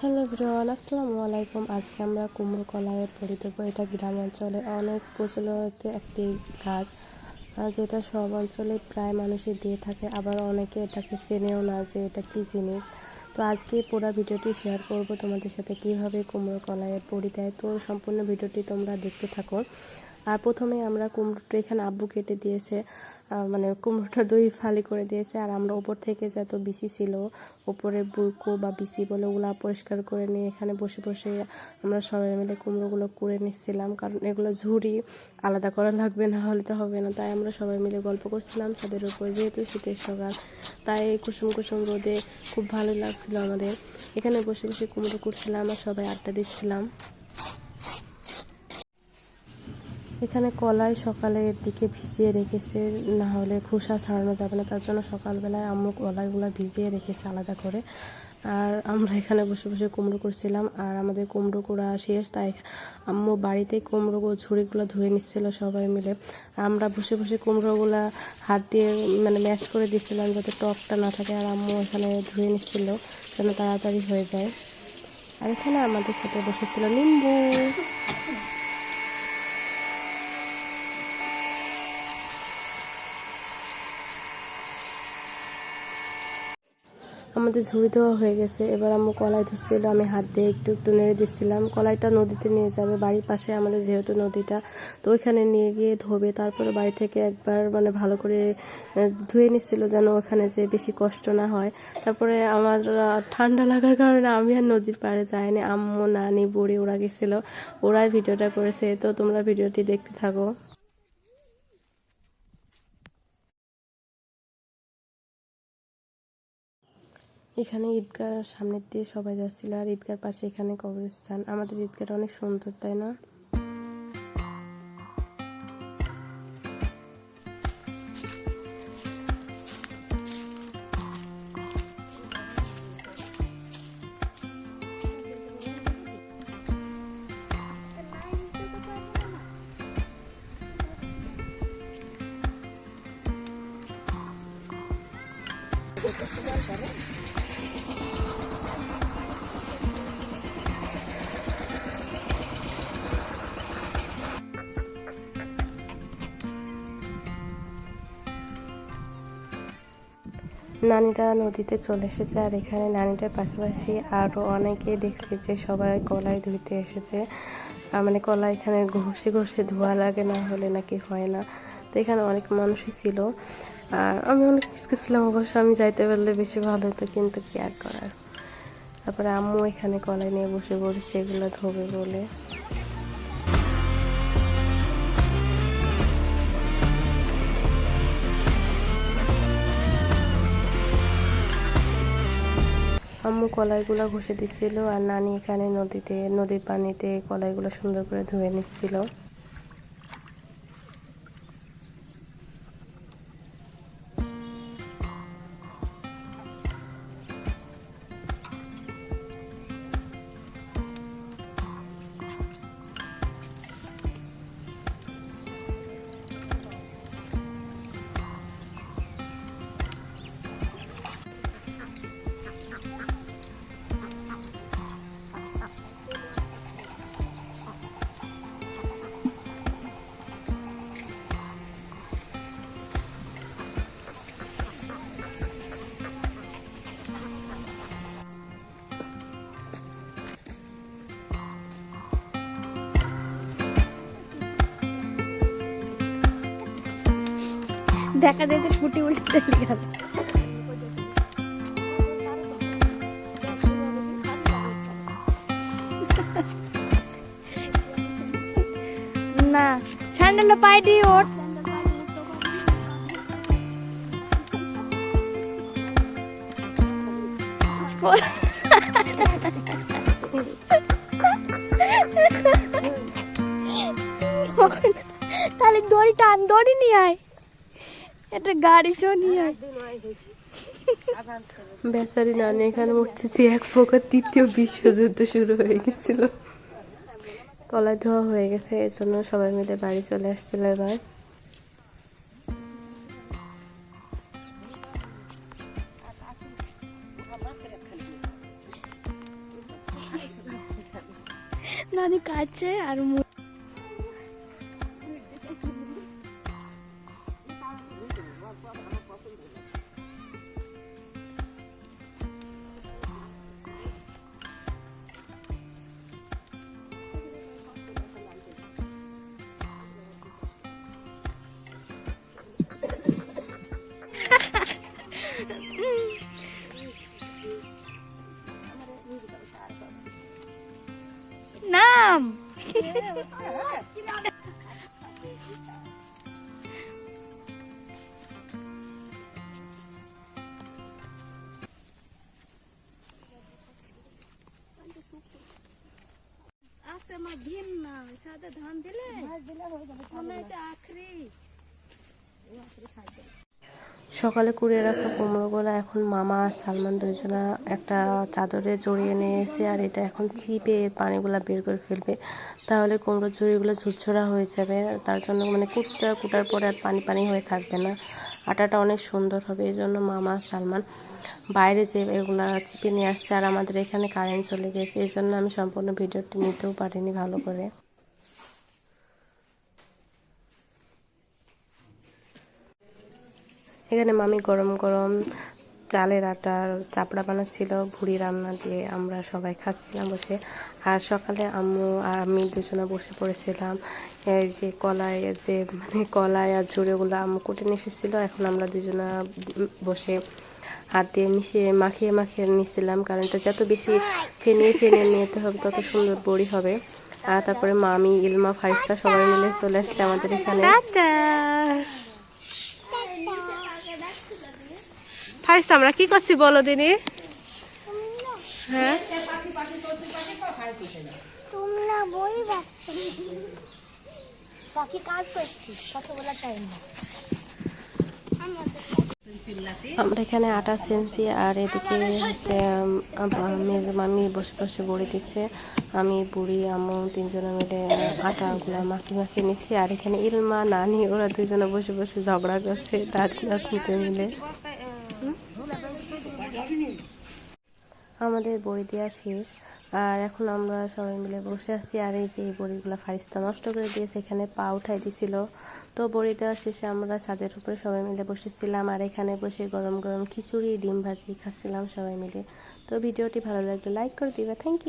Hello Brian আসসালামু আলাইকুম। আজকে আমরা কুমড়ো কলাইয়ের পরি দেবো। এটা গ্রাম অঞ্চলে অনেক প্রচলিত একটি গাছ যেটা সব অঞ্চলে প্রায় মানুষই দিয়ে থাকে। আবার অনেকে এটাকে চেনেও না যে এটা কী জিনিস। তো আজকে পুরো ভিডিওটি শেয়ার করব তোমাদের সাথে কীভাবে কুমড়ো কলাইয়ের পরি দেয়। তো সম্পূর্ণ ভিডিওটি তোমরা দেখতে থাকো। আর প্রথমে আমরা কুমড়োটা এখানে আব্বু কেটে দিয়েছে মানে কুমড়োটা দুই ফালি করে দিয়েছে, আর আমরা ওপর থেকে যত বিসি ছিল, ওপরে বুকো বা বিসি বলে ওগুলা পরিষ্কার করে নিয়ে এখানে বসে বসে আমরা সবাই মিলে কুমড়োগুলো করে নিচ্ছিলাম, কারণ এগুলো ঝুড়ি, আলাদা করা লাগবে না হলে তো হবে না, তাই আমরা সবাই মিলে গল্প করছিলাম ছাদের উপর, যেহেতু শীতের সকাল, তাই কুসুম কুসুম রোদে খুব ভালো লাগছিল আমাদের। এখানে বসে বসে কুমড়ো করছিলাম আর সবাই আড্ডা দিচ্ছিলাম। এখানে কলাই সকালের দিকে ভিজিয়ে রেখেছে, না হলে খোসা ছাড়ানো যাবে না। তার জন্য সকালবেলায় আম্মু কলাইগুলো ভিজিয়ে রেখেছে আলাদা করে। আর আমরা এখানে বসে বসে কুমড়ো করছিলাম, আর আমাদের কুমড়ো করা শেষ, তাই আম্মু বাড়িতেই কুমড়ো ঝুড়িগুলো ধুয়ে নিচ্ছিল সবাই মিলে। আমরা বসে বসে কুমড়োগুলা হাত দিয়ে মানে ম্যাশ করে দিচ্ছিলাম যাতে টকটা না থাকে, আর আম্মু এখানে ধুয়ে নিচ্ছিল যেন তাড়াতাড়ি হয়ে যায়। আর এখানে আমাদের সাথে বসেছিল নিম্বু। আমাদের ঝুড়ি দেওয়া হয়ে গেছে। এবার আম্মু কলাই ধুচ্ছিল আমি হাত দিয়ে একটু একটু নেড়ে দিচ্ছিলাম। কলাইটা নদীতে নিয়ে যাবে, বাড়ির পাশে আমাদের যেহেতু নদীটা। তো ওইখানে নিয়ে গিয়ে ধোবে, তারপরে বাড়ি থেকে একবার মানে ভালো করে ধুয়ে নিচ্ছিল যেন ওখানে যে বেশি কষ্ট না হয়। তারপরে আমার ঠান্ডা লাগার কারণে আমি আর নদীর পাড়ে যাইনি। আম্মু, নানি, বুড়ি ওরা গেছিল, ওরাই ভিডিওটা করেছে। তো তোমরা ভিডিওটি দেখতে থাকো। এখানে ঈদগাহ সামনের দিয়ে সবাই যাচ্ছিল, আর ঈদগার পাশে এখানে কবরস্থান। আমাদের ঈদগাহটা অনেক সুন্দর, তাই না? নানিরা নদীতে চলে এসেছে আর এখানে নানিটার পাশাপাশি আরও অনেকে দেখছি যে সবাই কলাই ধুইতে এসেছে। মানে কলা এখানে ঘষে ঘষে ধোয়া লাগে, না হলে নাকি হয় না। তো এখানে অনেক মানুষই ছিল। আর আমি অনেক ছিলাম অবশ্য আমি যাইতে পারলে বেশি ভালো হতো, কিন্তু কি আর করার। তারপরে আম্মু এখানে কলাই নিয়ে বসে পড়েছে, এগুলো ধোবে বলে। আম্মু কলাইগুলো ঘষে দিছিল আর নানি এখানে নদীতে, নদীর পানিতে কলাইগুলো সুন্দর করে ধুয়ে নিচ্ছিল। দেখা যায় যে ছুটি উল্টে চলে গেল। না স্যান্ডেল পায়ে দিয়ে ওঠ তাহলে দড়ি টান দড়ি নিয়ে আয়। একটা গাড়ি শো নিয়ে আয় বেচারি নানি এখানে উঠতেছি এক প্রকার তৃতীয় বিশ্বযুদ্ধ শুরু হয়ে গেছিল। কলাই ধোয়া হয়ে গেছে এই জন্য সবাই মিলে বাড়ি চলে আসছিল এবার। নানি কাটছে আর মু- নাম আছে আমার ভিন না সাদা ধান দিলে মনে হচ্ছে আখরি। সকালে কুড়িয়ে রাখা কুমড়োগুলো এখন মামা আর সালমান দুজনা একটা চাদরে জড়িয়ে নিয়ে এসে আর এটা এখন চিপে পানিগুলো বের করে ফেলবে। তাহলে কুমড়োর ঝুড়িগুলো ঝুরঝরা হয়ে যাবে। তার জন্য মানে কুটতে, কুটার পরে আর পানি পানি হয়ে থাকবে না। আটাটা অনেক সুন্দর হবে, এই জন্য মামা, সালমান বাইরে যে এগুলা চিপে নিয়ে আসছে আর আমাদের এখানে কারেন্ট চলে গেছে, এই জন্য আমি সম্পূর্ণ ভিডিওটি নিতেও পারিনি ভালো করে। এখানে মামি গরম গরম চালের আটার চাপড়া বানাচ্ছিল, ভুড়ি রান্না দিয়ে আমরা সবাই খাচ্ছিলাম বসে। আর সকালে আম্মু আর আমি দুজনে বসে পড়েছিলাম। এই যে কলাই যে মানে কলায় আর ঝুড়েগুলো আম্মু কুটে নিয়ে এখন আমরা দুজনে বসে হাত মিশিয়ে, মাখিয়ে মাখিয়ে নিয়েছিলাম কারণ এটা যত বেশি ফেনিয়ে ফেনিয়ে নিতে হবে, তত সুন্দর বড়ি হবে। আর তারপরে মামি, ইলমা, ফারিস্তা সবাই মিলে চলে আসছে আমাদের এখানে। ফারিস্তা আমরা কি করছি বলো দিনি? হ্যাঁ? তোমরা বই বাকি কাজ করছি কথা বলার টাইম না আমরা এখানে আটা সেনছি আর এদিকে মামি বসে বসে বড়ি দিচ্ছে আমি বুড়ি আম্মু তিনজনে মিলে আটাগুলো মাখি মাখি নিছি। আর এখানে ইলমা নানি ওরা দুজনে বসে বসে ঝগড়া করছে দাদি মিলে। আমাদের বড়ি দেওয়া শেষ। আর এখন আমরা সবাই মিলে বসে আছি, আর এই যে এই বড়িগুলো ফারিস্তা নষ্ট করে দিয়েছে, এখানে পা উঠাই দিছিল। তো বড়ি দেওয়া শেষে আমরা ছাদের উপরে সবাই মিলে বসেছিলাম, আর এখানে বসে গরম গরম খিচুড়ি, ডিম ভাজি খাচ্ছিলাম সবাই মিলে। তো ভিডিওটি ভালো লাগলে লাইক করে দিবে থ্যাংক ইউ